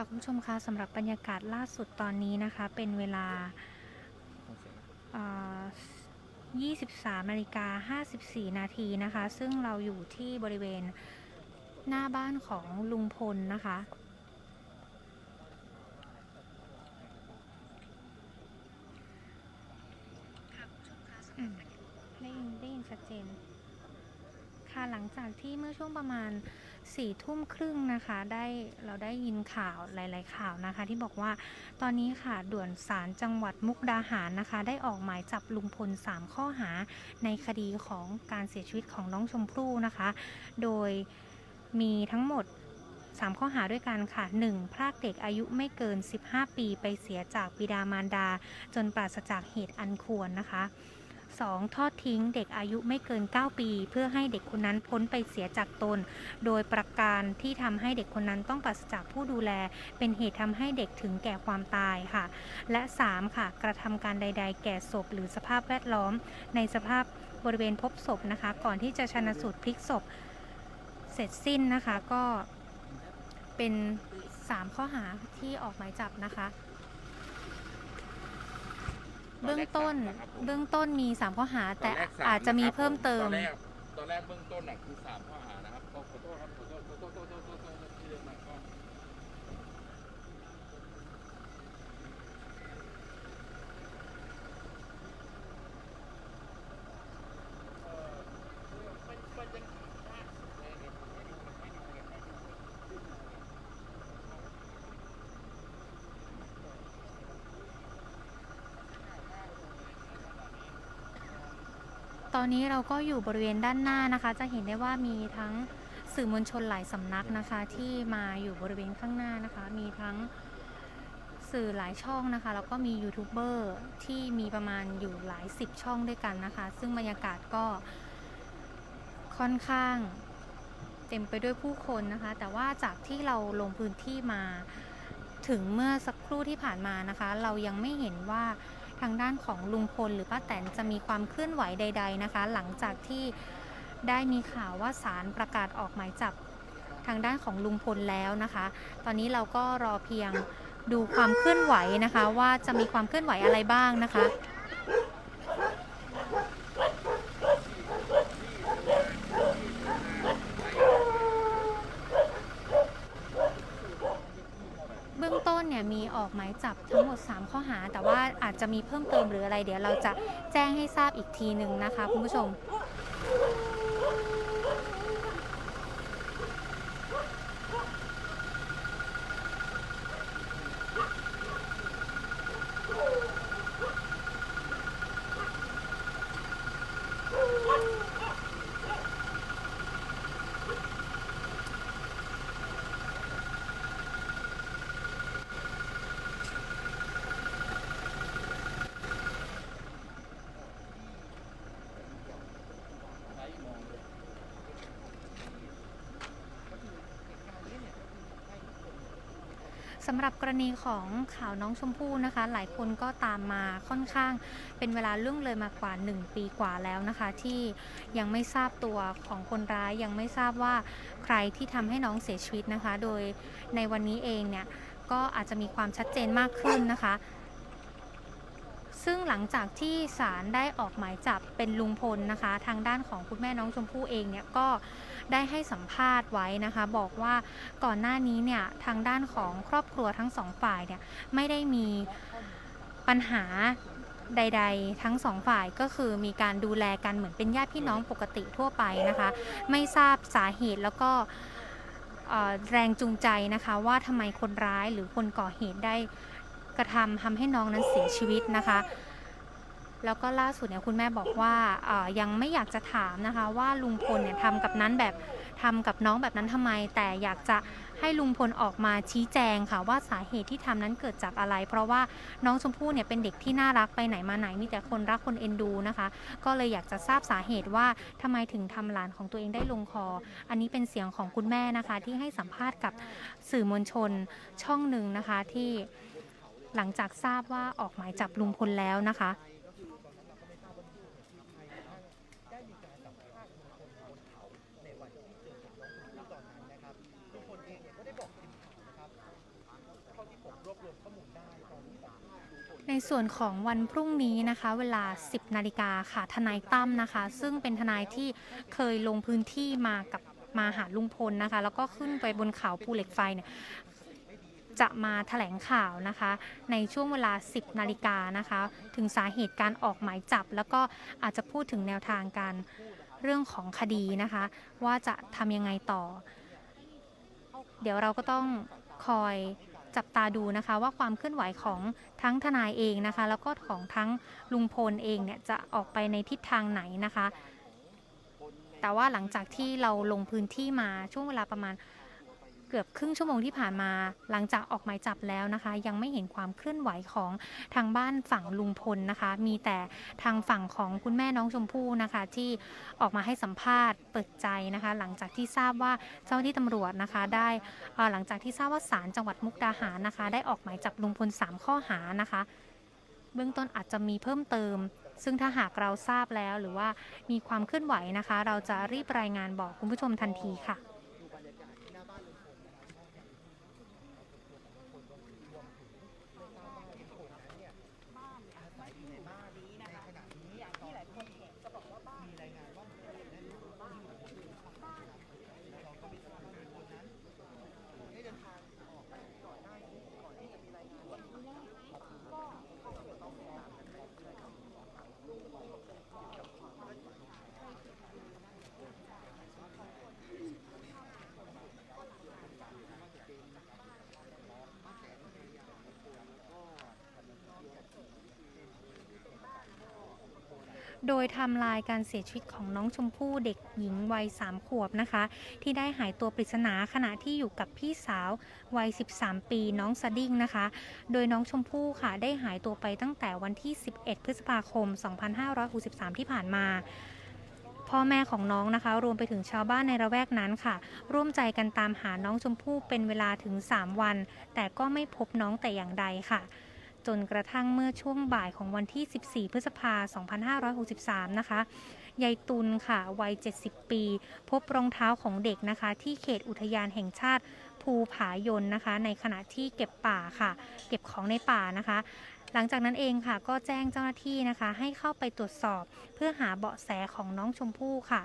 ค่ะคุณผู้ชมคะสำหรับบรรยากาศล่าสุดตอนนี้นะคะ เป็นเวลาเอ่อ23นาฬิกา54 นาทีนะคะ ซึ่งเราอยู่ที่บริเวณหน้าบ้านของลุงพลนะคะ ได้ยินได้ยินชัดเจน ค่ะหลังจากที่เมื่อช่วงประมาณ สี่ทุ่มครึ่งนะคะได้เราได้ยินข่าวหลาย ๆ ข่าวนะคะ ที่บอกว่าตอนนี้ค่ะด่วนศาลจังหวัดมุกดาหารนะคะ ได้ออกหมายจับลุงพล 3 ข้อหาในคดีของการเสียชีวิตของน้องชมพู่นะคะ โดยมีทั้งหมด 3 ข้อหาด้วยกันค่ะ 1. พรากเด็กอายุไม่เกิน 15 ปีไปเสียจากบิดามารดา จนปราศจากเหตุอันควรนะคะ 2. ทอดทิ้งเด็กอายุไม่เกิน 9 ปี เพื่อให้เด็กคนนั้นพ้นไปเสียจากตน โดยประการที่ทำให้เด็กคนนั้นต้องปราศจากผู้ดูแล เป็นเหตุทำให้เด็กถึงแก่ความตายค่ะ และ 3. ค่ะ กระทำการใด ๆ แก่ศพหรือสภาพแวดล้อม ในสภาพบริเวณพบศพนะคะ ก่อนที่จะชันสูตรพลิกศพเสร็จสิ้นนะคะก็เป็น 3 ข้อหาที่ออกหมายจับนะคะ เบื้องต้นเบื้องต้นมี 3 ข้อหา แต่ตนแรกสอาจจะมีนครับเพิ่มเติม ตอนแรกตอนแรกเบื้องต้นน่ะคือสามข้อหานะครับก็ขอโทษครับขอโทษขอโทษขอโทษขอโทษขอโทษที่เรื่องมันก็ ตอนนี้เราก็อยู่บริเวณด้านหน้านะคะ จะเห็นได้ว่ามีทั้งสื่อมวลชนหลายสำนักนะคะ ที่มาอยู่บริเวณข้างหน้านะคะ มีทั้งสื่อหลายช่องนะคะแล้วก็มียูทูบเบอร์ที่มีประมาณอยู่หลายสิบช่องด้วยกันนะคะ ซึ่งบรรยากาศก็ค่อนข้างเต็มไปด้วยผู้คนนะคะ แต่ว่าจากที่เราลงพื้นที่มาถึงเมื่อสักครู่ที่ผ่านมานะคะ เรายังไม่เห็นว่า ทางด้านของลุงพลหรือป้าแตนจะมีความเคลื่อนไหวใด ๆนะคะ หลังจากที่ได้มีข่าวว่าศาลประกาศออกหมายจับทางด้านของลุงพลแล้วนะคะ ตอนนี้เราก็รอเพียงดูความเคลื่อนไหวนะคะ ว่าจะมีความเคลื่อนไหวอะไรบ้างนะคะ เบื้องต้นเนี่ยมีออกหมายจับทั้งหมด 3 ข้อหา แต่ว่าอาจจะมีเพิ่มเติมหรืออะไร เดี๋ยวเราจะแจ้งให้ทราบอีกทีหนึ่งนะคะคุณผู้ชม สำหรับกรณีของข่าวน้องชมพู่นะคะ หลายคนก็ตามมาค่อนข้างเป็นเวลาล่วงเลยมากว่า 1 ปีกว่าแล้วนะคะ ที่ยังไม่ทราบตัวของคนร้ายยังไม่ทราบว่าใครที่ทำให้น้องเสียชีวิตนะคะ โดยในวันนี้เองเนี่ยก็อาจจะมีความชัดเจนมากขึ้นนะคะ ซึ่งหลังจากที่ศาลได้ออกหมายจับเป็นลุงพลนะคะ ทางด้านของคุณแม่น้องชมพู่เองเนี่ยก็ ได้ให้สัมภาษณ์ไว้นะคะ บอกว่าก่อนหน้านี้เนี่ยทางด้านของครอบครัวทั้งสองฝ่ายเนี่ยไม่ได้มีปัญหาใด ๆ ทั้งสองฝ่ายก็คือมีการดูแลกันเหมือนเป็นญาติพี่น้องปกติทั่วไปนะคะ ไม่ทราบสาเหตุแล้วก็แรงจูงใจนะคะว่าทำไมคนร้ายหรือคนก่อเหตุได้กระทำทำให้น้องนั้นเสียชีวิตนะคะ แล้วก็ล่าสุดเนี่ยคุณแม่บอกว่ายังไม่อยากจะถามนะคะว่าลุงพลเนี่ยทำกับนั้นแบบทำกับน้องแบบนั้นทำไม แต่อยากจะให้ลุงพลออกมาชี้แจงค่ะว่าสาเหตุที่ทำนั้นเกิดจากอะไร เพราะว่าน้องชมพู่เนี่ยเป็นเด็กที่น่ารักไปไหนมาไหนมีแต่คนรักคนเอ็นดูนะคะ ก็เลยอยากจะทราบสาเหตุว่าทำไมถึงทำหลานของตัวเองได้ลงคอ อันนี้เป็นเสียงของคุณแม่นะคะ ที่ให้สัมภาษณ์กับสื่อมวลชนช่องหนึ่งนะคะที่หลังจากทราบว่าออกหมายจับลุงพลแล้วนะคะ ในวันที่เจอกับน้องชมพู่ตอนนั้นนะครับลุงพลเองเนี่ยก็ได้บอกทีมข่าวนะครับ ในส่วนของวันพรุ่งนี้นะคะ เวลา 10 นาฬิกาค่ะ ทนายตั้มนะคะ ซึ่งเป็นทนายที่เคยลงพื้นที่มากับมาหาลุงพลนะคะ แล้วก็ขึ้นไปบนเขาภูเหล็กไฟเนี่ยจะมาแถลงข่าวนะคะ ในช่วงเวลา 10 นาฬิกานะคะ ถึงสาเหตุการออกหมายจับ แล้วก็อาจจะพูดถึงแนวทางการเรื่องของคดีนะคะ ว่าจะทำยังไงต่อ เดี๋ยวเราก็ต้องคอย จับตาดูนะคะว่าความเคลื่อนไหวของทั้งทนายเองนะคะ แล้วก็ของทั้งลุงพลเองเนี่ยจะออกไปในทิศทางไหนนะคะ แต่ว่าหลังจากที่เราลงพื้นที่มาช่วงเวลาประมาณ เกือบครึ่งชั่วโมงที่ผ่านมา หลังจากออกหมายจับแล้วนะคะ ยังไม่เห็นความเคลื่อนไหวของทางบ้านฝั่งลุงพลนะคะ มีแต่ทางฝั่งของคุณแม่น้องชมพู่นะคะ ที่ออกมาให้สัมภาษณ์เปิดใจนะคะ หลังจากที่ทราบว่าเจ้าหน้าที่ตำรวจนะคะ ได้หลังจากที่ทราบว่าศาลจังหวัดมุกดาหารนะคะ ได้ออกหมายจับลุงพล 3 ข้อหานะคะ เบื้องต้นอาจจะมีเพิ่มเติมซึ่งถ้าหากเราทราบแล้วหรือว่ามีความเคลื่อนไหวนะคะ เราจะรีบรายงานบอกคุณผู้ชมทันทีค่ะ โดยทำลายการเสียชีวิตของน้องชมพู่เด็กหญิงวัย 3 ขวบนะคะ ที่ได้หายตัวปริศนาขณะที่อยู่กับพี่สาววัย 13 ปีน้องสดิ้งนะคะ โดยน้องชมพู่ค่ะได้หายตัวไปตั้งแต่วันที่ 11 พฤษภาคม 2563 ที่ผ่านมาพ่อแม่ของน้องนะคะ รวมไปถึงชาวบ้านในระแวกนั้นค่ะ ร่วมใจกันตามหาน้องชมพู่เป็นเวลาถึง 3 วัน แต่ก็ไม่พบน้องแต่อย่างใดค่ะ จนกระทั่งเมื่อช่วงบ่ายของวันที่ 14 พฤษภาคม2563 นะคะ ยายตุลค่ะ วัย 70 ปี พบรองเท้าของเด็กนะคะ ที่เขตอุทยานแห่งชาติภูผายนนะคะ ในขณะที่เก็บป่าค่ะ เก็บของในป่านะคะ หลังจากนั้นเองค่ะ ก็แจ้งเจ้าหน้าที่นะคะ ให้เข้าไปตรวจสอบ เพื่อหาเบาะแสของน้องชมพู่ค่ะ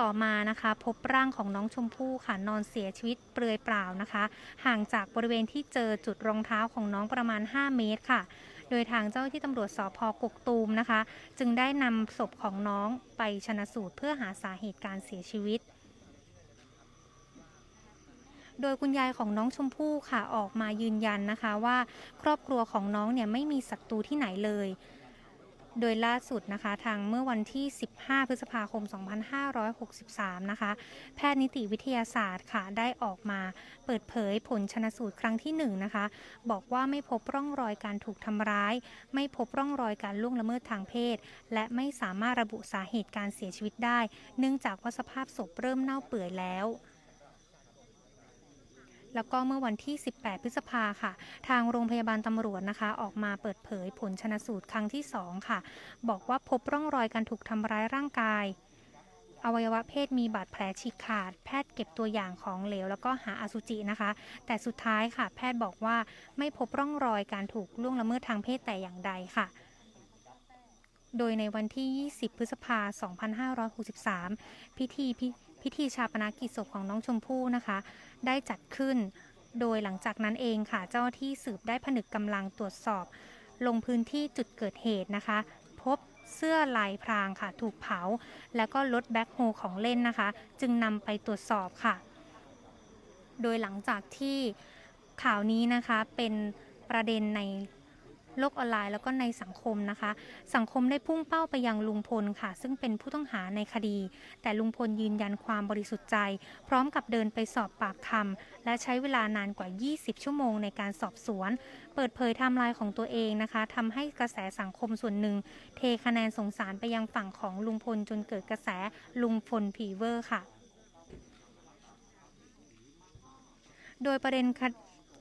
ต่อมานะคะ พบร่างของน้องชมพู่ค่ะนอนเสียชีวิตเปลือยเปล่านะคะ ห่างจากบริเวณที่เจอจุดรองเท้าของน้องประมาณ 5 เมตรค่ะ โดยทางเจ้าหน้าที่ตำรวจสพกกตูมนะคะ จึงได้นำศพของน้องไปชนะสูตรเพื่อหาสาเหตุการเสียชีวิตโดยคุณยายของน้องชมพู่ค่ะออกมายืนยันนะคะว่า ครอบครัวของน้องเนี่ยไม่มีศัตรูที่ไหนเลย โดยล่าสุดนะคะทางเมื่อวันที่ 15 พฤษภาคม 2563 นะคะ แพทย์นิติวิทยาศาสตร์ค่ะได้ออกมาเปิดเผยผลชนสูตรครั้งที่ 1 นะคะ บอกว่าไม่พบร่องรอยการถูกทำร้าย ไม่พบร่องรอยการล่วงละเมิดทางเพศ และไม่สามารถระบุสาเหตุการเสียชีวิตได้ เนื่องจากว่าสภาพศพเริ่มเน่าเปื่อยแล้ว แล้วก็เมื่อวันที่ 18 พฤษภาค่ะ ทางโรงพยาบาลตำรวจนะคะ ออกมาเปิดเผยผลชนสูตรครั้งที่ 2 ค่ะ บอกว่าพบร่องรอยการถูกทำร้ายร่างกาย อวัยวะเพศมีบาดแผลฉีกขาด แพทย์เก็บตัวอย่างของเหลว แล้วก็หาอสุจินะคะ แต่สุดท้ายค่ะ แพทย์บอกว่าไม่พบร่องรอยการถูกล่วงละเมิดทางเพศแต่อย่างใดค่ะโดยในวันที่ 20 พฤษภาคม2563 พิธี พิธีชาปนกิจศพของน้องชมพู่นะคะ ได้จัดขึ้น โดยหลังจากนั้นเองค่ะ เจ้าหน้าที่สืบได้ผนึกกำลังตรวจสอบ ลงพื้นที่จุดเกิดเหตุนะคะ พบเสื้อลายพรางค่ะ ถูกเผา แล้วก็รถแบ็คโฮของเล่นนะคะ จึงนำไปตรวจสอบค่ะ โดยหลังจากที่ข่าวนี้นะคะเป็นประเด็นใน โลกออนไลน์แล้วก็ในสังคมนะคะ สังคมได้พุ่งเป้าไปยังลุงพลค่ะ ซึ่งเป็นผู้ต้องหาในคดี แต่ลุงพลยืนยันความบริสุทธิ์ใจ พร้อมกับเดินไปสอบปากคำและใช้เวลานานกว่า 20 ชั่วโมงในการสอบสวน เปิดเผยไทม์ไลน์ของตัวเองนะคะทำให้กระแสสังคมส่วนหนึ่ง เทคะแนนสงสารไปยังฝั่งของลุงพลจนเกิดกระแสลุงพลฟีเวอร์ค่ะโดยประเด็นคด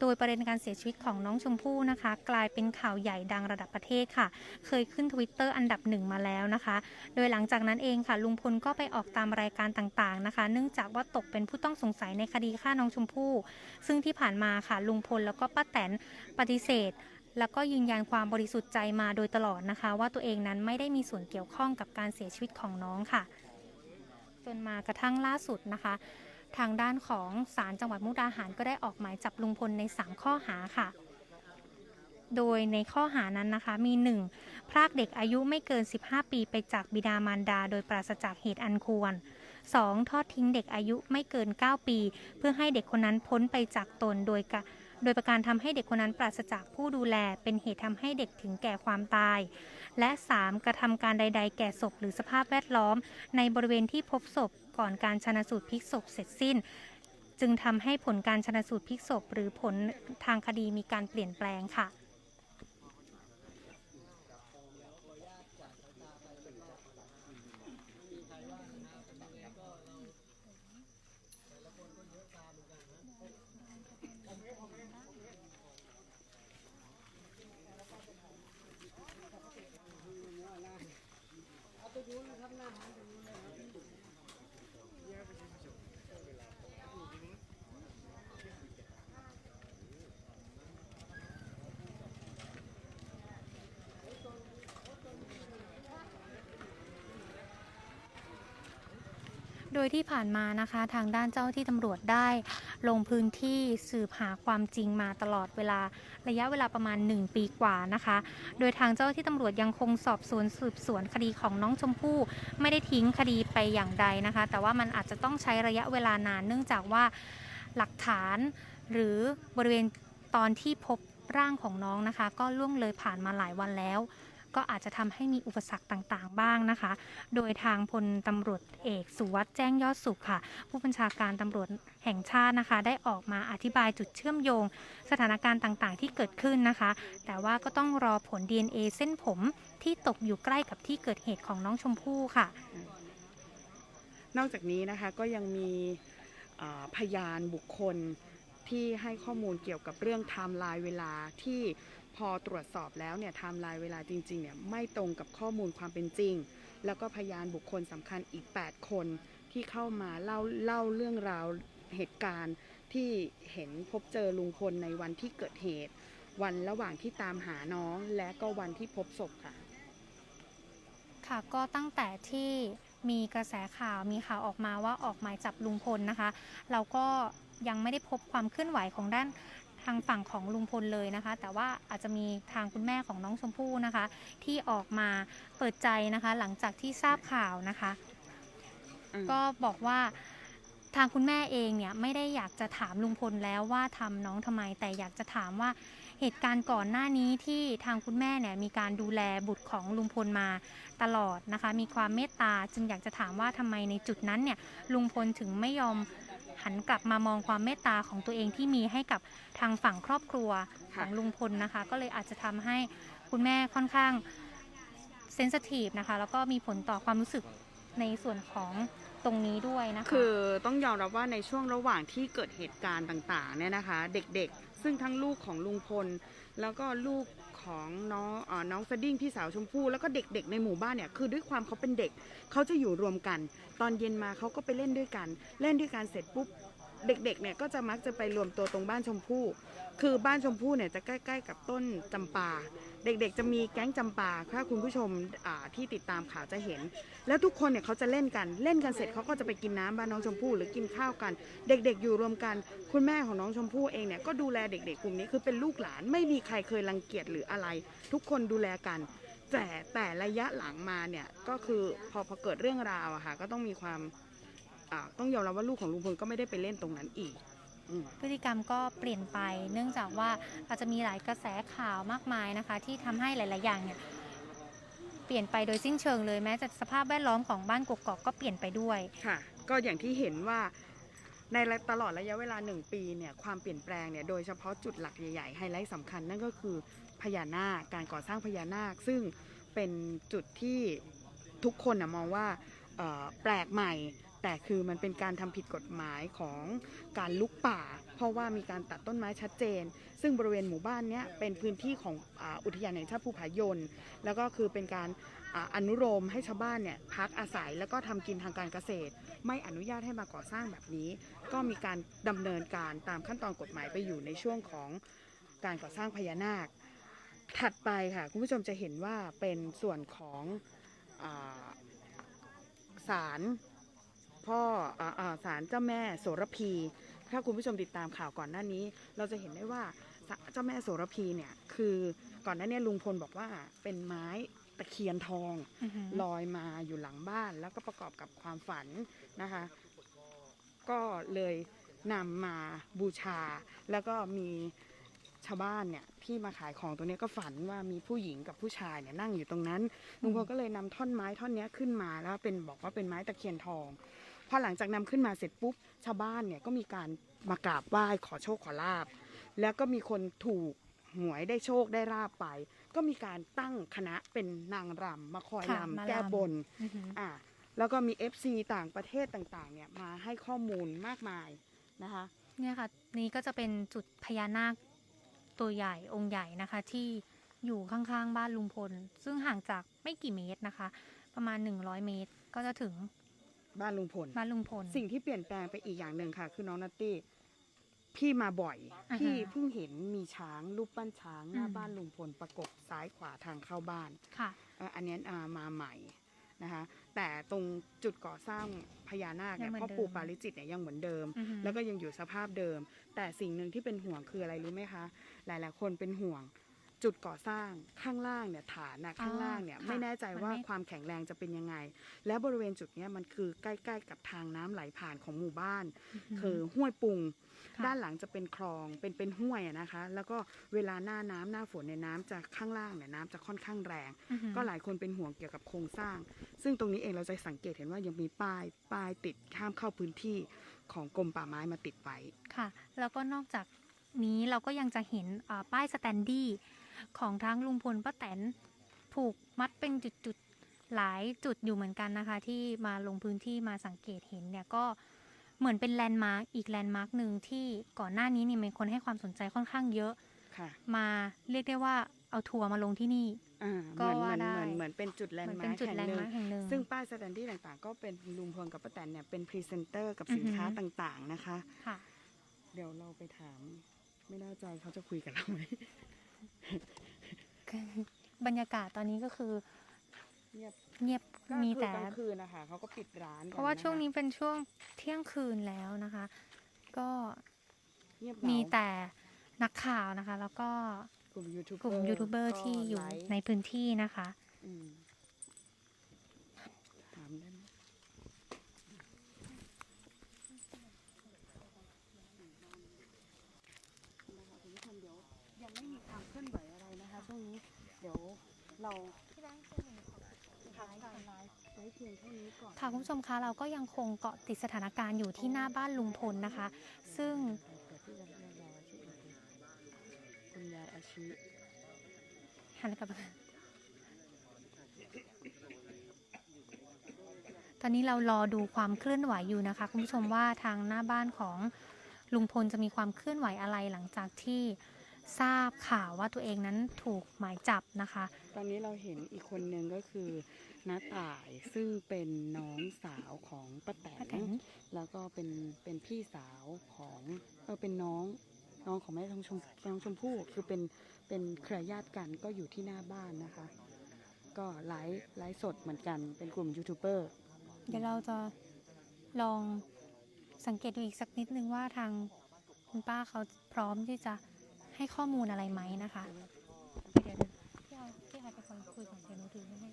โดยประเด็นการเสียชีวิตของน้องชมพู่นะคะ กลายเป็นข่าวใหญ่ดังระดับประเทศค่ะ เคยขึ้นทวิตเตอร์อันดับหนึ่งมาแล้วนะคะ โดยหลังจากนั้นเองค่ะ ลุงพลก็ไปออกตามรายการต่างๆนะคะ เนื่องจากว่าตกเป็นผู้ต้องสงสัยในคดีฆ่าน้องชมพู่ซึ่งที่ผ่านมาค่ะลุงพลแล้วก็ป้าแตนปฏิเสธแล้วก็ยืนยันความบริสุทธิ์ใจมาโดยตลอดนะคะ ว่าตัวเองนั้นไม่ได้มีส่วนเกี่ยวข้องกับการเสียชีวิตของน้องค่ะ จนมากระทั่งล่าสุดนะคะ ทางด้านของศาลจังหวัดมุกดาหารก็ได้ออกหมายจับลุงพลใน 3 ข้อหาค่ะ โดยในข้อหานั้นนะคะมี 1. พรากเด็กอายุไม่เกิน 15 ปีไปจากบิดามารดา โดยปราศจากเหตุอันควร 2. ทอดทิ้งเด็กอายุไม่เกิน 9 ปี เพื่อให้เด็กคนนั้นพ้นไปจากตนโดยกะโดยประการทำให้เด็กคนนั้นปราศจากผู้ดูแล เป็นเหตุทำให้เด็กถึงแก่ความตาย และ 3. กระทำการใด ๆ แก่ศพหรือสภาพแวดล้อม ในบริเวณที่พบศพ ก่อนการชนะสูตรพลิกศพเสร็จสิ้น จึงทำให้ผลการชนะสูตรพลิกศพหรือผลทางคดีมีการเปลี่ยนแปลงค่ะ โดยที่ผ่านมานะคะทางด้านเจ้าที่ตำรวจได้ ลงพื้นที่สืบหาความจริงมาตลอดเวลาระยะเวลาประมาณ 1 ปีกว่านะคะ โดยทางเจ้าที่ตำรวจยังคงสอบสวนสืบสวนคดีของน้องชมพู่ไม่ได้ทิ้งคดีไปอย่างใดนะคะ แต่ว่ามันอาจจะต้องใช้ระยะเวลานานเนื่องจากว่าหลักฐานหรือบริเวณตอนที่พบร่างของน้องนะคะ ก็ล่วงเลยผ่านมาหลายวันแล้ว ก็อาจจะทำให้มีอุปสรรคต่างๆ บ้างนะคะ โดยทางพลตำรวจเอกสุวัสด์แจ้งยอดสุขค่ะ ผู้บัญชาการตำรวจแห่งชาตินะคะ ได้ออกมาอธิบายจุดเชื่อมโยง สถานการณ์ต่างๆ ที่เกิดขึ้นนะคะ แต่ว่าก็ต้องรอผล DNA เส้นผมที่ตกอยู่ใกล้กับที่เกิดเหตุของน้องชมพู่ค่ะ นอกจากนี้นะคะก็ยังมีพยานบุคคลที่ให้ข้อมูลเกี่ยวกับเรื่องไทม์ไลน์เวลาที่ พอตรวจสอบแล้วเนี่ยไทม์ไลน์เวลาจริงๆเนี่ยไม่ตรงกับข้อมูลความเป็นจริง แล้วก็พยานบุคคลสำคัญอีก 8 คนที่เข้ามาเล่าเล่าเรื่องราวเหตุการณ์ที่เห็นพบเจอลุงพลในวันที่เกิดเหตุ วันระหว่างที่ตามหาน้องและก็วันที่พบศพค่ะ ค่ะก็ตั้งแต่ที่มีกระแสข่าวมีข่าวออกมาว่าออกหมายจับลุงพลนะคะ เราก็ยังไม่ได้พบความเคลื่อนไหวของด้าน ทางฝั่งของลุงพลเลยนะคะ แต่ว่าอาจจะมีทางคุณแม่ของน้องชมพู่นะคะ ที่ออกมาเปิดใจนะคะ หลังจากที่ทราบข่าวนะคะอืมก็บอกว่าทางคุณแม่เองเนี่ยไม่ได้อยากจะถามลุงพลแล้วว่าทำน้องทำไม แต่อยากจะถามว่าเหตุการณ์ก่อนหน้านี้ที่ทางคุณแม่เนี่ยมีการดูแลบุตรของลุงพลมาตลอดนะคะ มีความเมตตาจึงอยากจะถามว่าทำไมในจุดนั้นเนี่ยลุงพลถึงไม่ยอม หันกลับมามองความเมตตาของตัวเองที่มีให้กับทางฝั่งครอบครัวขค่ะองลุงพลนะคะ ก็เลยอาจจะทำให้คุณแม่ค่อนข้างเซนสทีฟนะคะ แล้วก็มีผลต่อความรู้สึกในส่วนของตรงนี้ด้วยนะคะ คือต้องยอมรับว่าในช่วงระหว่างที่เกิดเหตุการณ์ต่างๆเนี่ยนะคะ เด็กๆ ซึ่งทั้งลูกของลุงพล แล้วก็ลูก ของน้องอน้องสดิ้งพี่สาวชมพู่แล้วก็เด็กๆในหมู่บ้านเนี่ยคือด้วยความเขาเป็นเด็กเขาจะอยู่รวมกัน ตอนเย็นมาเขาก็ไปเล่นด้วยกัน เล่นด้วยกันเสร็จปุ๊บ เด็กๆเนี่ยก็จะมักจะไปรวมตัวตรงบ้านชมพู่คือบ้านชมพู่เนี่ยจะใกล้ ๆ กับต้นจำปา เด็กๆ จะมีแก๊งจำปาถ้าคุณผู้ชมที่ติดตามข่าวจะเห็น แล้วทุกคนเนี่ยเขาจะเล่นกันเล่นกันเสร็จเขาก็จะไปกินน้ำบ้านน้องชมพู่หรือกินข้าวกัน เด็กๆ อยู่รวมกัน คุณแม่ของน้องชมพู่เองเนี่ยก็ดูแลเด็กๆกลุ่มนี้คือเป็นลูกหลานไม่มีใครเคยรังเกียจหรืออะไร ทุกคนดูแลกันแต่แต่ระยะหลังมาเนี่ยก็คือพอพอเกิดเรื่องราวอะค่ะก็ต้องมีความ ต้องยอมรับว่าลูกของลุงพลก็ไม่ได้ไปเล่นตรงนั้นอีกอืมพฤติกรรมก็เปลี่ยนไป เนื่องจากว่าอาจจะมีหลายกระแสข่าวมากมายนะคะ ที่ทำให้หลาย ๆ อย่างเนี่ยเปลี่ยนไปโดยสิ้นเชิงเลยแม้แต่สภาพแวดล้อมของบ้านกกอกก็เปลี่ยนไปด้วยค่ะ ก็อย่างที่เห็นว่าในตลอดระยะเวลาหนึ่งปีเนี่ยความเปลี่ยนแปลงเนี่ยโดยเฉพาะจุดหลักใหญ่ ๆ ไฮไลท์สำคัญนั่นก็คือพญานาคการก่อสร้างพญานาค ซึ่งเป็นจุดที่ทุกคนนะมองว่าเอ่อแปลกใหม่ แต่คือมันเป็นการทำผิดกฎหมายของการลุกป่า เพราะว่ามีการตัดต้นไม้ชัดเจน ซึ่งบริเวณหมู่บ้านนี้เป็นพื้นที่ของอ,อุทยานแห่งชาติภูผายน แล้วก็คือเป็นการอนุโลมให้ชาวบ้านเนี่ยพักอาศัยแล้วก็ทำกินทางการเกษตร ไม่อนุญาตให้มาก่อสร้างแบบนี้ ก็มีการดำเนินการตามขั้นตอนกฎหมายไปอยู่ในช่วงของการก่อสร้างพญานาค ถัดไปค่ะคุณผู้ชมจะเห็นว่าเป็นส่วนของอาศาล พ่ออาอาศาลเจ้าแม่โสระพี ถ้าคุณผู้ชมติดตามข่าวก่อนหน้านี้ เราจะเห็นได้ว่าศาลเจ้าแม่โสระพีเนี่ยคือก่อนหน้านี้ลุงพลบอกว่าเป็นไม้ตะเคียนทองอือหือลอยมาอยู่หลังบ้าน แล้วก็ประกอบกับความฝันนะคะ ก็เลยนำมาบูชา แล้วก็มีชาวบ้านเนี่ยที่มาขายของตรงเนี้ยก็ฝันว่ามีผู้หญิงกับผู้ชายเนี่ยนั่งอยู่ตรงนั้นลุงพลก็เลยนำท่อนไม้ท่อนเนี้ยขึ้นมาแล้วเป็นบอกว่าเป็นไม้ตะเคียนทอง พอหลังจากนำขึ้นมาเสร็จปุ๊บชาวบ้านเนี่ยก็มีการมากราบไหว้ขอโชคขอลาบ แล้วก็มีคนถูกหวยได้โชคได้ลาบไป ก็มีการตั้งคณะเป็นนางรำมาคอยค่ะรำมาแก้รำ บนอือหืออ่าแล้วก็มี FC ต่างประเทศต่างๆเนี่ยมาให้ข้อมูลมากมายนะคะ เนี่ยค่ะ นี่ก็จะเป็นจุดพญานาคตัวใหญ่องค์ใหญ่นะคะ ที่อยู่ข้างๆบ้านลุงพล ซึ่งห่างจากไม่กี่เมตรนะคะ ประมาณ 100 เมตรก็จะถึง บ้านลุงพล บ้านลุงพล สิ่งที่เปลี่ยนแปลงไปอีกอย่างหนึ่งค่ะ คือน้องนัตตี้พี่มาบ่อย อ่าฮะ พี่เพิ่งเห็นมีช้างรูปปั้นช้างหน้าอืมบ้านลุงพลประกบซ้ายขวาทางเข้าบ้าน ค่ะ เอ่ออันเนี้ยอ่ามาใหม่นะคะแต่ตรงจุดก่อสร้างพญานาคเนี่ยยังเหมือนพ่อปู่เดิมปาริจิตเนี่ยยังเหมือนเดิม อือหือแล้วก็ยังอยู่สภาพเดิม แต่สิ่งหนึ่งที่เป็นห่วงคืออะไรรู้ไหมคะ หลายๆ คนเป็นห่วง จุดก่อสร้างข้างล่างเนี่ยฐานนะข้างล่างเนี่ยค่ะไม่แน่ใจว่ามันไม่ความแข็งแรงจะเป็นยังไง และบริเวณจุดเนี้ยมันคือใกล้ ๆ กับทางน้ำไหลผ่านของหมู่บ้าน คือห้วยปุงค่ะด้านหลังจะเป็นคลองเป็นเป็นห้วยอะนะคะ แล้วก็เวลาหน้าน้ำหน้าฝนในยน้ำจะข้างล่างเนี่ยน้ำจะค่อนข้างแรงอือหือก็หลายคนเป็นห่วงเกี่ยวกับโครงสร้าง ซึ่งตรงนี้เองเราจะสังเกตเห็นว่ายังมีป้ายป้ายติดห้ามเข้าพื้นที่ของกรมป่าไม้มาติดไว้ค่ะ แล้วก็นอกจากนี้เราก็ยังจะเห็นอ่าป้ายสแตนดี้ ของทั้งลุงพลป้าแตนผูกมัดเป็นจุดๆหลายจุดอยู่เหมือนกันนะคะ ที่มาลงพื้นที่มาสังเกตเห็นเนี่ยก็เหมือนเป็นแลนด์มาร์กอีกแลนด์มาร์กหนึ่งที่ก่อนหน้านี้เนี่ยมีคนให้ความสนใจค่อนข้างเยอะค่ะ มาเรียกได้ว่าเอาทัวร์มาลงที่นี่อ่าก็เหมือนว่าเหมือนได้เหมือนเหมือนเป็นจุดแลนเหมือด์นมาเป็นร์คจุดแห่งแลนหด์นึ่งมาร์กแห่งหนึ่งซึ่งป้ายสแตนดี้ต่างๆ ก็เป็นลุงพลกับป้าแตนเนี่ยเป็นพรีเซนเตอร์กับอือฮึสินค้าต่างๆนะคะค่ะเดี๋ยวเราไปถาม ไม่แน่ใจเขาจะคุยกับเราไหม บรรยากาศตอนนี้ก็คือเงียบเงียบก็มีคือแต่ กลางคืนนะคะเขาก็ปิดร้านกันเพราะว่าคช่วงนี้เป็นช่วงเที่ยงคืนแล้วนะคะ ก็เงียบเหงามีแต่นักข่าวนะคะ แล้วก็กลุ่มยูทูบกลุ่มยูทูบเบอร์ที่อยู่ไลฟ์ในพื้นที่นะคะ อืมถามได้ไหมนะคะคุณผู้ชมเดี๋ยวยังไม่มีความเคลื่อนไหวอะไรนะคะ ช่วงนี้ เดี๋ยวเราทำการไลฟ์ไว้เพียงเท่านี้ก่อนค่ะคุณผู้ชมคะเราก็ยังคงเกาะติดสถานการณ์อยู่ที่หน้าบ้านลุงพลนะคะ ซึ่งเปิดที่จะเรียกเราอาชีพอะไรคุณยายอาชีหันกลับมาตอนนี้เรารอดูความเคลื่อนไหวอยู่นะคะ คุณผู้ชมว่าทางหน้าบ้านของลุงพลจะมีความเคลื่อนไหวอะไรหลังจากที่ ทราบข่าวว่าตัวเองนั้นถูกหมายจับนะคะ ตอนนี้เราเห็นอีกคนนึงก็คือน้าต่ายซึ่งเป็นน้องสาวของป้าแตป้าแตน นแล้วก็เป็นเป็นพี่สาวของเออเป็นน้องน้องของแม่ทองชมน้องชมพู่คือเป็นเป็นเครือญาติกันก็อยู่ที่หน้าบ้านนะคะ ก็ไลฟ์ไลฟ์สดเหมือนกันเป็นกลุ่มยูทูบเบอร์ เดี๋ยวเราจะลองสังเกตดูอีกสักนิดนึงว่าทางคุณป้าเขาพร้อมที่จะ ให้ข้อมูลอะไรไหมนะคะเดี๋ยวพี่เอาพี่เอาไปคนคุยของเดี๋ยวหนูถือให้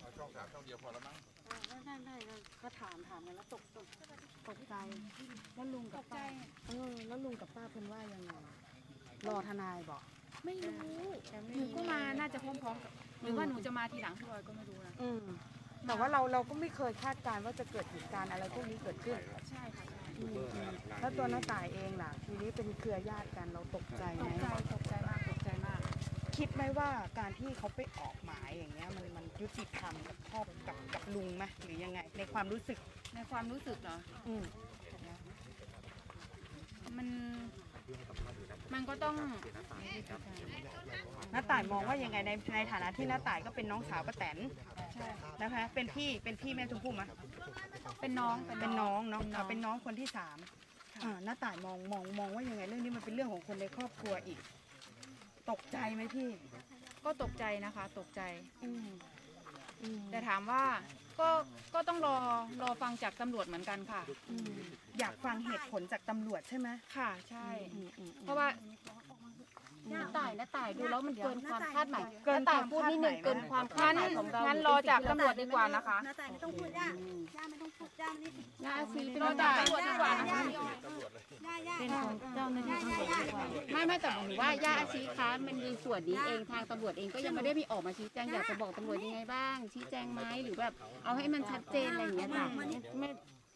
เอาช่องสามช่องเดียวพอแล้วมั้ง ได้ได้ก็ ถามถามกันแล้วตกตกตกใจแล้วลุงกับป้าเออแล้วลุงกับป้าเพิ่นว่ายังไงรอทนายบอก ไม่รู้หนูก็มาน่าจะพร้อมๆกับหรือว่าหนูจะมาทีหลังพี่บอยก็ไม่รู้นะอืมแต่ว่าเราเราก็ไม่เคยคาดการณ์ว่าจะเกิดเหตุการณ์อะไรพวกนี้เกิดขึ้น ใช่แล้วตัวน้าต่ายเองล่ะ ทีนี้เป็นเครือญาติกันเราตกใจตไหมกใจตกใจมากตกใจมาก คิดไหมว่าการที่เขาไปออกหมาย อย่างเงี้ยมันมันยุติธรรมกับครอบกับกับลุงไหมหรือยังไง ในความรู้สึก ในความรู้สึกเหรอ อืมมัน มันก็ต้องน้าต่ายมองว่ายังไงในในฐานะที่น้าต่ายก็เป็นน้องสาวป้าแตนใช่นะคะ เป็นพี่เป็นพี่แม่ชมพู่ไหมเป็นน้องเป็นน้องเนาะเป็นน้อ่าองเป็นน้องคนที่สามอ่าน้าต่ายมองมองมองว่ายังไงเรื่องนี้มันเป็นเรื่องของคนในครอบครัวอีก ตกใจไหมพี่ ก็ตกใจนะคะ ตกใจอืมอืมแต่ถามว่าก็ก็ต้องรอรอฟังจากตำรวจเหมือนกันค่ะ อืมอยากฟังเหตุผลจากตำรวจใช่ไหมค่ะ ใช่ อืมอืมอืมเพราะว่า น้าต่ายน้าต่ายดูแล้วมันเกินความคาดหมายเกินน้าต่ายความพูดนิดนึงคาดหมายเกินความคาดหมายของเรางั้นรอจากตำรวจดีกว่านะคะน้าแต่ไม่ต้องพูดย่าย่าไม่ต้องพูดย่าไม่ได้น้าอาซีเป็นรอน้าจากต่ายตำรวจดีกว่านะคะย่าย่าเป็นของเจ้าหน้าที่ตำรวจดีกว่าไม่ไม่แต่ผมว่าย่าอาชีคะมันมีส่วนนี้เองทางตำรวจเองก็ยังไม่ได้มีออกมาชี้แจงอยากจะบอกตำรวจยังไงบ้าง ชี้แจงไหมหรือแบบเอาให้มันชัดเจนอะไรอย่างเงี้ยค่ะไม่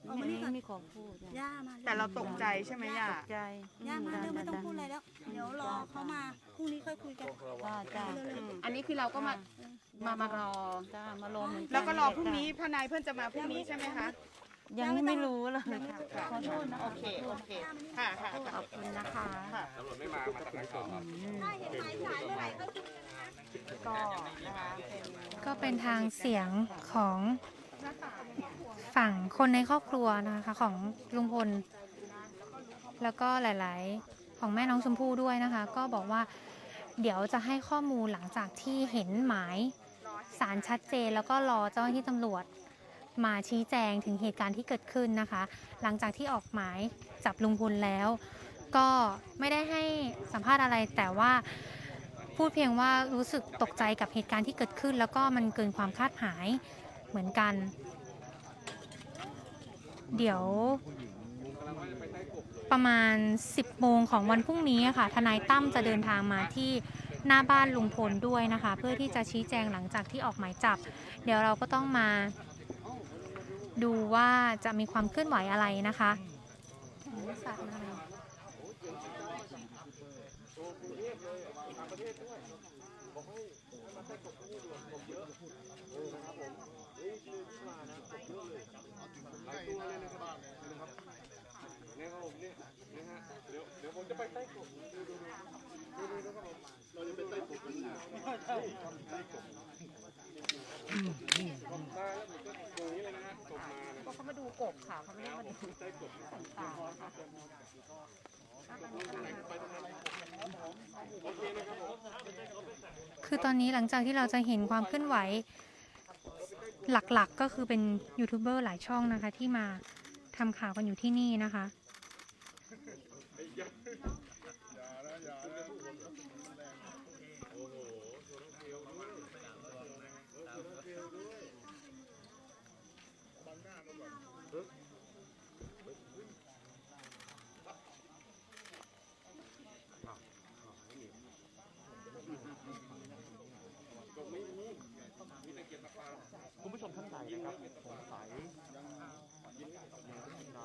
ไม่ไม่ขอพูดย่ามาแต่เราตกใจใช่ไหมย่า ใจย่ามาเรื่องไม่ต้องพูดอะไรแล้ว เดี๋ยวรอเขามาพรุ่งนี้ค่อยคุยกันจ้าจ้าเร็วอันนี้คือเราก็มามามารอจ้ามารอเหมือนกันแล้วก็รอพรุ่งนี้พนายเพื่อนจะมาพรุ่งนี้ใช่ไหมคะยังไม่รู้เลยขอโทษนะโอเคโอเคค่ะค่ะค่ะขอบคุณนะคะค่ะตำรวจไม่มามาจากไหนก่อนครับๆถ้าเห็นหมายสารเมื่อไหร่ก็คือก็นะคะเป็นก็เป็นทางเสียงของ ฝั่งคนในครอบครัวนะคะของลุงพล แล้วก็หลาย ๆ ของแม่น้องชมพู่ด้วยนะคะ ก็บอกว่าเดี๋ยวจะให้ข้อมูลหลังจากที่เห็นหมายสารชัดเจน แล้วก็รอเจ้าหน้าที่ตำรวจมาชี้แจงถึงเหตุการณ์ที่เกิดขึ้นนะคะ หลังจากที่ออกหมายจับลุงพลแล้ว ก็ไม่ได้ให้สัมภาษณ์อะไรแต่ว่าพูดเพียงว่ารู้สึกตกใจกับเหตุการณ์ที่เกิดขึ้น แล้วก็มันเกินความคาดหมายเหมือนกัน เดี๋ยวประมาณ 10 โมงของวันพรุ่งนี้ค่ะ ทนายตั้มจะเดินทางมาที่หน้าบ้านลุงพลด้วยนะคะ เพื่อที่จะชี้แจงหลังจากที่ออกหมายจับ เดี๋ยวเราก็ต้องมา ดูว่าจะมีความเคลื่อนไหวอะไรนะคะสาดมาเลย เนี่ยครับผมเนี่ยนะฮะ เดี๋ยว เดี๋ยวผมจะ ไปใต้กบดูดูดูดูดูครับผมเราจะไปใต้กบกันนะใต้กบผมได้แล้วผมก็ตรงนี้เลยนะฮะกบมานะก็เขามาดูกบค่ะเขาไม่ได้มาดูใต้กบต่างๆนะคะโอเคนะครับผมคือตอนนี้หลังจากที่เราจะเห็นความเคลื่อนไหว หลักๆก็คือเป็นยูทูบเบอร์หลายช่องนะคะ ที่มาทำข่าวกันอยู่ที่นี่นะคะ นะครับสงใสัยยึดในข้างใน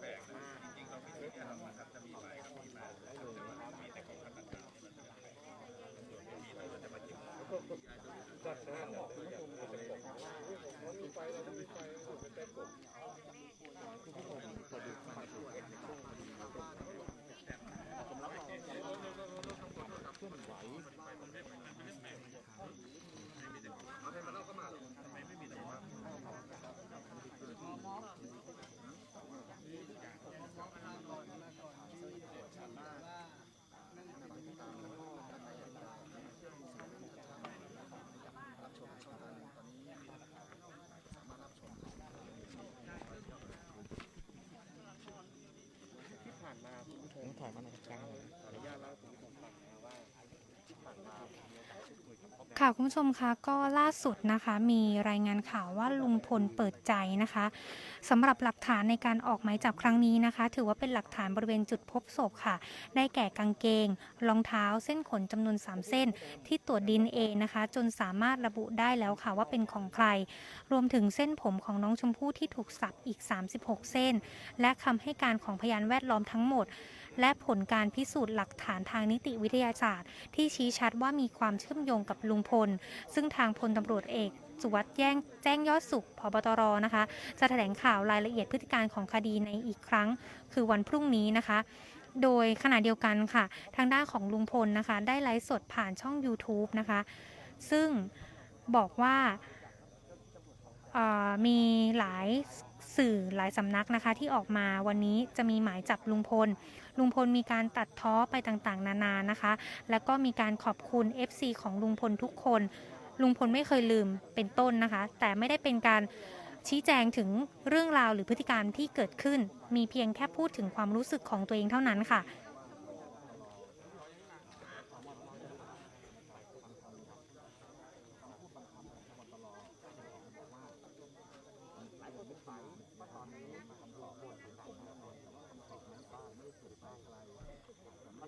แปลกมากจริงเราไม่ได้ทำนะครับจะมีใบก็มีหมายเลยนะครับมีแต่ของพันต่างๆมีแต่ว่าจะมาจิ้มจากนั้นบอกคุณผู้ชมว่าเรามีไฟเรามีไฟเป็นเต็มกลุ่ ค่ะคุณผู้ชมคะก็ล่าสุดนะคะมีรายงานข่าวว่าลุงพลเปิดใจนะคะ สำหรับหลักฐานในการออกหมายจับครั้งนี้นะคะ ถือว่าเป็นหลักฐานบริเวณจุดพบศพค่ะ ได้แก่กางเกง รองเท้าเส้นขนจำนวน 3 เส้น ที่ตรวจดินเอนะคะ จนสามารถระบุได้แล้วค่ะว่าเป็นของใคร รวมถึงเส้นผมของน้องชมพู่ที่ถูกสับอีก 36 เส้น และคำให้การของพยานแวดล้อมทั้งหมด และผลการพิสูจน์หลักฐานทางนิติวิทยาศาสตร์ ที่ชี้ชัดว่ามีความเชื่อมโยงกับลุงพล ซึ่งทางพลตำรวจเอก สุวัสด์แจ้งแจ้งยอดสุขพบตรนะคะ จะแถลงข่าวรายละเอียดพฤติการของคดีในอีกครั้ง คือวันพรุ่งนี้นะคะ โดยขณะเดียวกันค่ะ ทางด้านของลุงพลนะคะ ได้ไลฟ์สดผ่านช่อง YouTube นะคะ ซึ่งบอกว่ามีหลายสื่อหลายสำนักนะคะที่ออกมาวันนี้จะมีหมายจับลุงพล ลุงพลมีการตัดท้อไปต่างๆ นานานะคะ แล้วก็มีการขอบคุณ FC ของลุงพลทุกคน ลุงพลไม่เคยลืมเป็นต้นนะคะ แต่ไม่ได้เป็นการชี้แจงถึงเรื่องราวหรือพฤติกรรที่เกิดขึ้น มีเพียงแค่พูดถึงความรู้สึกของตัวเองเท่านั้นค่ะ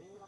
คุณ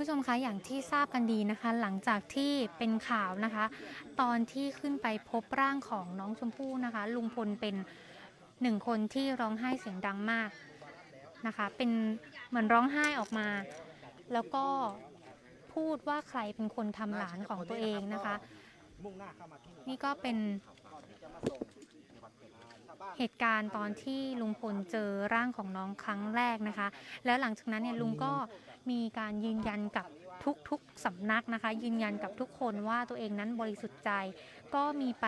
ผู้ชมคะอย่างที่ทราบกันดีนะคะ หลังจากที่เป็นข่าวนะคะ ตอนที่ขึ้นไปพบร่างของน้องชมพู่นะคะ ลุงพลเป็นหนึ่งคนที่ร้องไห้เสียงดังมากนะคะ เป็นเหมือนร้องไห้ออกมา แล้วก็พูดว่าใครเป็นคนทำหลานของตัวเองนะคะ นี่ก็เป็น เหตุการณ์ตอนที่ลุงพลเจอร่างของน้องครั้งแรกนะคะ แล้วหลังจากนั้นเนี่ยลุงก็มีการยืนยันกับทุกๆสำนักนะคะ ยืนยันกับทุกคนว่าตัวเองนั้นบริสุทธิ์ใจ ก็มีไป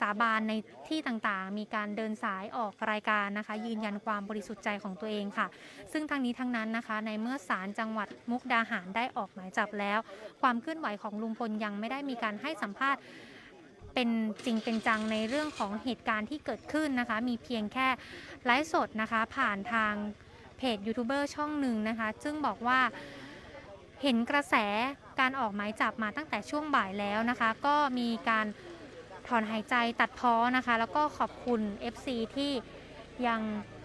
สาบานในที่ต่างๆ มีการเดินสายออกรายการนะคะ ยืนยันความบริสุทธิ์ใจของตัวเองค่ะ ซึ่งทั้งนี้ทั้งนั้นนะคะ ในเมื่อศาลจังหวัดมุกดาหารได้ออกหมายจับแล้ว ความเคลื่อนไหวของลุงพลยังไม่ได้มีการให้สัมภาษณ์ เป็นจริงเป็นจังในเรื่องของเหตุการณ์ที่เกิดขึ้นนะคะ มีเพียงแค่ไลฟ์สดนะคะ ผ่านทางเพจยูทูบเบอร์ช่องหนึ่งนะคะ ซึ่งบอกว่าเห็นกระแสการออกหมายจับมาตั้งแต่ช่วงบ่ายแล้วนะคะ ก็มีการถอนหายใจตัดพ้อนะคะ แล้วก็ขอบคุณ FC ที่ยัง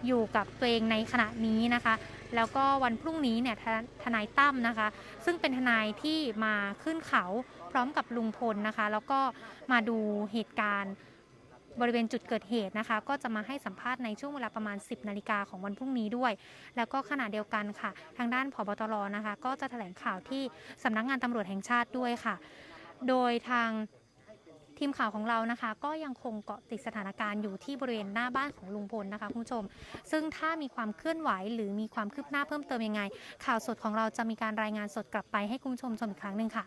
อยู่กับตัวเองในขณะนี้นะคะ แล้วก็วันพรุ่งนี้เนี่ยทนทนายตั้มนะคะ ซึ่งเป็นทนายที่มาขึ้นเขา พร้อมกับลุงพลนะคะ แล้วก็มาดูเหตุการณ์บริเวณจุดเกิดเหตุนะคะ ก็จะมาให้สัมภาษณ์ในช่วงเวลาประมาณ 10นาฬิกาของวันพรุ่งนี้ด้วย แล้วก็ขณะเดียวกันค่ะ ทางด้านผบตรนะคะ ก็จะแถลงข่าวที่สำนักงานตำรวจแห่งชาติด้วยค่ะ โดยทางทีมข่าวของเรานะคะ ก็ยังคงเกาะติดสถานการณ์อยู่ที่บริเวณหน้าบ้านของลุงพลนะคะคุณผู้ชม ซึ่งถ้ามีความเคลื่อนไหวหรือมีความคืบหน้าเพิ่มเติมยังไง ข่าวสดของเราจะมีการรายงานสดกลับไปให้คุณผู้ชมชมอีกครั้งหนึ่งค่ะ